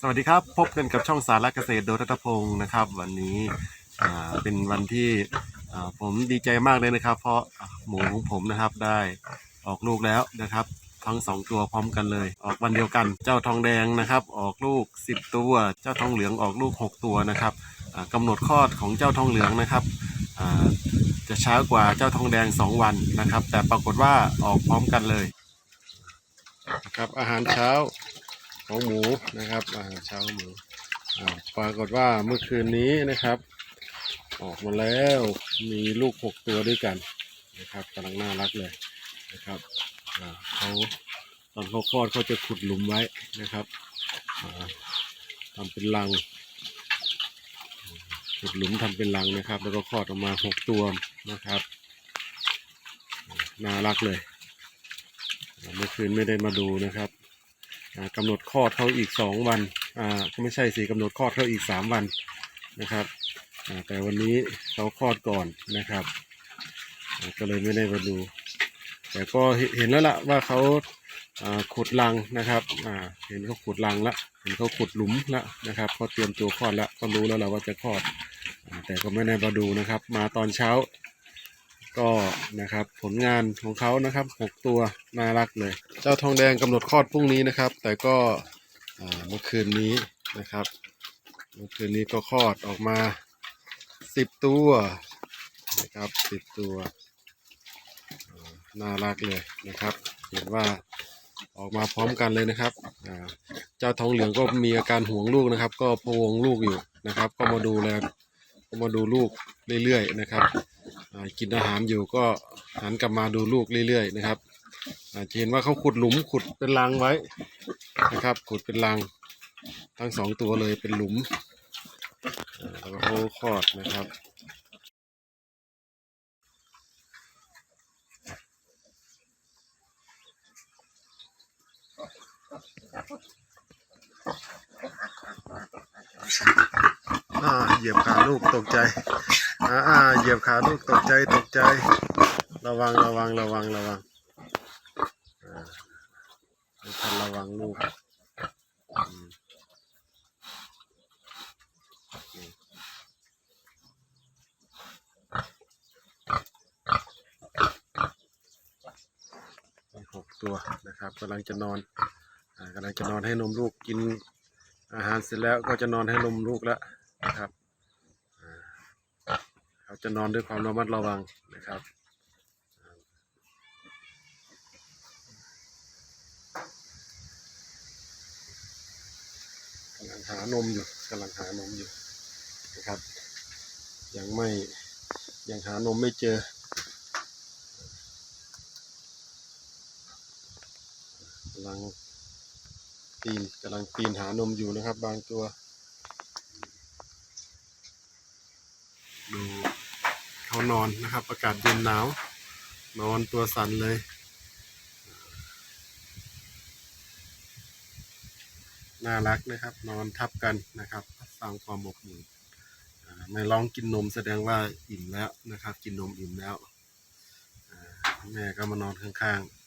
สวัสดีครับ พบกันกับช่องสารเกษตรโดยรัตพงศ์นะครับ วันนี้เป็นวันที่ผมดีใจมากเลยนะครับ เพราะหมูของผมนะครับได้ออกลูกแล้วนะครับ ทั้งสองตัวพร้อมกันเลย ออกวันเดียวกันเจ้าทองแดงนะครับ ออกลูก 10 ตัว เจ้าทองเหลืองออกลูก 6 ตัวนะครับอ่ากำหนดคลอดของเจ้าทองเหลืองนะครับจะช้ากว่าเจ้าทองแดง 2 วันนะครับ แต่ปรากฏว่าออกพร้อมกันเลยครับอาหารเช้า ของหมูนะครับอาหารเช้าของหมูปรากฏว่าเมื่อคืนนี้นะครับ ออกมาแล้วมีลูกหกตัวด้วยกันนะครับกำลังน่ารักเลยนะครับเขาตอนเขาคลอดเขาจะขุดหลุมไว้นะครับอ่าทำเป็นรังขุดหลุมทำเป็นรังนะครับ แล้วก็คลอดออกมาหกตัวนะครับน่ารักเลยเมื่อคืนไม่ได้มาดูนะครับ อ่ากำหนดคลอดเขาอีกสองวันอ่าก็ไม่ใช่สิกำหนดคลอดเขาอีกสามวันนะครับอ่าแต่วันนี้เขาคลอดก่อนนะครับ ก็เลยไม่ได้มาดู แต่ก็เห็นแล้วล่ะว่าเขาอ่าขุดรังนะครับอ่าเห็นเขาขุดรังละเห็นเขาขุดหลุมละนะครับเขาเตรียมตัวคลอดล้วก็รู้แล้วแหละว่าจะคลอด แต่ก็ไม่ได้มาดูนะครับ มาตอนเช้า ก็นะครับผลงานของเขานะครับหกตัวน่ารักเลย เจ้าทองแดงกำหนดคลอดพรุ่งนี้นะครับ แต่ก็เมื่อคืนนี้นะครับเมื่อคืนนี้ก็คลอดออกมาสิบตัวนะครับสิบตัวน่ารักเลยนะครับ เห็นว่าออกมาพร้อมกันเลยนะครับเจ้าทองเหลืองก็มีอาการห่วงลูกนะครับ ก็พวงลูกอยู่นะครับ ก็มาดูแลก็มาดูลูกเรื่อยๆนะครับ กินอาหารอยู่ก็หันกลับมาดูลูกเรื่อยๆนะครับจะเห็นว่าเขาขุดหลุมขุดเป็นรังไว้นะครับ ขุดเป็นรังทั้งสองตัวเลยเป็นหลุมแล้วก็เขาคลอดนะครับเหยียบขาลูกตกใจ อ่าเหยียบขาลูกตกใจตกใจ ระวังระวังระวังระวังอ่าไม่ทันระวังลูกอีกหกตัวนะครับกำลังจะนอนอ่ากำลังจะนอนให้นมลูกกินอาหารเสร็จแล้วก็จะนอนให้นมลูกแล้วนะครับ จะนอนด้วยความระมัดระวังนะครับ กำลังหานมอยู่กำลังหานมอยู่นะครับ ยังไม่ยังหานมไม่เจอ กำลังปีนกำลังปีนหานมอยู่นะครับบางตัวดู เขานอนนะครับ อากาศเย็นหนาว นอนตัวสั่นเลยน่ารักนะครับ นอนทับกันนะครับสร้างความอบอุ่นไม่ร้องกินนมแสดงว่าอิ่มแล้วนะครับ กินนมอิ่มแล้วแม่ก็มานอนข้างๆ